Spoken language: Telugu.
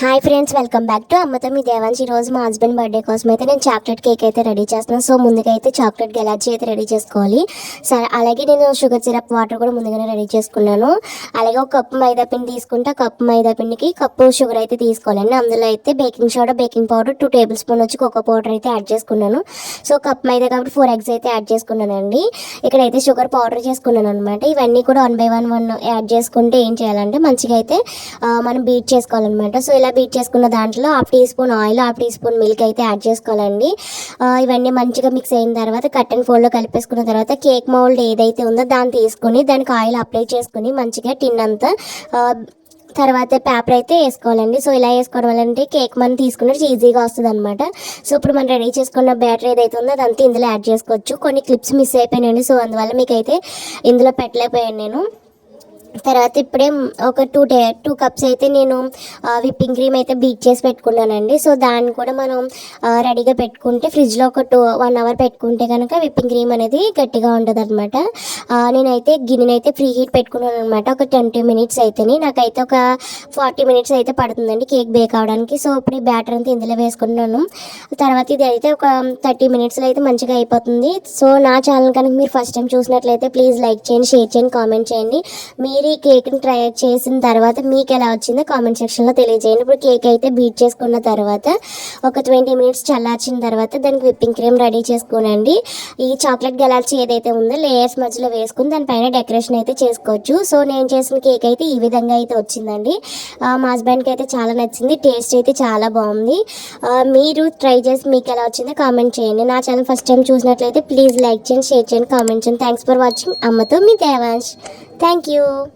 Hi friends welcome back to అమ్మతో మీ దేవాన్స్ రోజు మా హస్బెండ్ బర్త్డే కోసం అయితే నేను చాక్లెట్ కేక్ అయితే రెడీ చేస్తున్నాను. సో ముందుగా అయితే చాక్లెట్ గెలాచి అయితే రెడీ చేసుకోవాలి. సరే అలాగే నేను షుగర్ సిరప్ వాటర్ కూడా ముందుగానే రెడీ చేసుకున్నాను. అలాగే ఒక కప్పు మైదా పిండి తీసుకుంటే. కప్పు మైదా పిండికి కప్పు షుగర్ అయితే తీసుకోవాలండి. అందులో అయితే baking soda baking powder two tablespoon వచ్చి కోకో పౌడర్ అయితే యాడ్ చేసుకున్నాను. సో కప్ మైదా కాబట్టి ఫోర్ ఎగ్స్ అయితే యాడ్ చేసుకున్నానండి. ఇక్కడైతే షుగర్ పౌడర్ చేసుకున్నాను అనమాట ఇవన్నీ కూడా one by one one add చేసుకుంటే ఏం చేయాలంటే మంచిగా అయితే మనం బీట్ చేసుకోవాలన్నమాట. సో ఇలా బీట్ చేసుకున్న దాంట్లో half teaspoon oil half teaspoon milk అయితే యాడ్ చేసుకోవాలండి. ఇవన్నీ మంచిగా మిక్స్ అయిన తర్వాత కట్ అండ్ ఫోల్డ్లో కలిపేసుకున్న తర్వాత కేక్ మౌల్డ్ ఏదైతే ఉందో దాన్ని తీసుకుని దానికి ఆయిల్ అప్లై చేసుకుని మంచిగా టిన్ అంతా తర్వాత పేపర్ అయితే వేసుకోవాలండి. సో ఇలా వేసుకోవడం వల్ల అంటే కేక్ మనం తీసుకున్నట్టు ఈజీగా వస్తుంది అనమాట సో ఇప్పుడు మనం రెడీ చేసుకున్న బ్యాటర్ ఏదైతే ఉందో అదంతా ఇందులో యాడ్ చేసుకోవచ్చు. కొన్ని క్లిప్స్ మిస్ అయిపోయినాయండి. సో అందువల్ల మీకు అయితే ఇందులో పెట్టలేకపోయాను నేను. తర్వాత ఇప్పుడే ఒక టూ టే టూ కప్స్ అయితే నేను విప్పింగ్ క్రీమ్ అయితే బీట్ చేసి పెట్టుకున్నానండి. సో దాన్ని కూడా మనం రెడీగా పెట్టుకుంటే ఫ్రిడ్జ్లో ఒక టూ వన్ అవర్ పెట్టుకుంటే కనుక విప్పింగ్ క్రీమ్ అనేది గట్టిగా ఉంటుంది అనమాట నేనైతే గిన్నెనైతే ఫ్రీ హీట్ పెట్టుకున్నాను అనమాట ఒక ట్వంటీ మినిట్స్ అయితేనే. నాకైతే ఒక ఫార్టీ మినిట్స్ అయితే పడుతుందండి కేక్ బేక్ అవడానికి. సో ఇప్పుడు ఈ బ్యాటర్ అంతా ఇందులో వేసుకున్నాను. తర్వాత ఇది అయితే ఒక థర్టీ మినిట్స్లో అయితే మంచిగా అయిపోతుంది. సో నా ఛానల్ కనుక మీరు ఫస్ట్ టైం చూసినట్లయితే ప్లీజ్ లైక్ చేయండి షేర్ చేయండి కామెంట్ చేయండి. మీ మీరు ఈ కేక్ని ట్రై చేసిన తర్వాత మీకు ఎలా వచ్చిందో కామెంట్ సెక్షన్లో తెలియజేయండి. ఇప్పుడు కేక్ అయితే బీట్ చేసుకున్న తర్వాత ఒక ట్వంటీ మినిట్స్ చల్లార్చిన తర్వాత దానికి విప్పింగ్ క్రీమ్ రెడీ చేసుకోనండి. ఈ చాక్లెట్ గెలాల్చి ఏదైతే ఉందో లేయర్స్ మధ్యలో వేసుకుని దానిపైన డెకరేషన్ అయితే చేసుకోవచ్చు. సో నేను చేసిన కేక్ అయితే ఈ విధంగా అయితే వచ్చిందండి. మా హస్బెండ్కి అయితే చాలా నచ్చింది. టేస్ట్ అయితే చాలా బాగుంది. మీరు ట్రై చేసి మీకు ఎలా వచ్చిందో కామెంట్ చేయండి. నా ఛానల్ ఫస్ట్ టైం చూసినట్లయితే ప్లీజ్ లైక్ చేయండి షేర్ చేయండి కామెంట్ చేయండి. థ్యాంక్స్ ఫర్ వాచింగ్ అమ్మతో మీ దేవాంశ్. Thank you.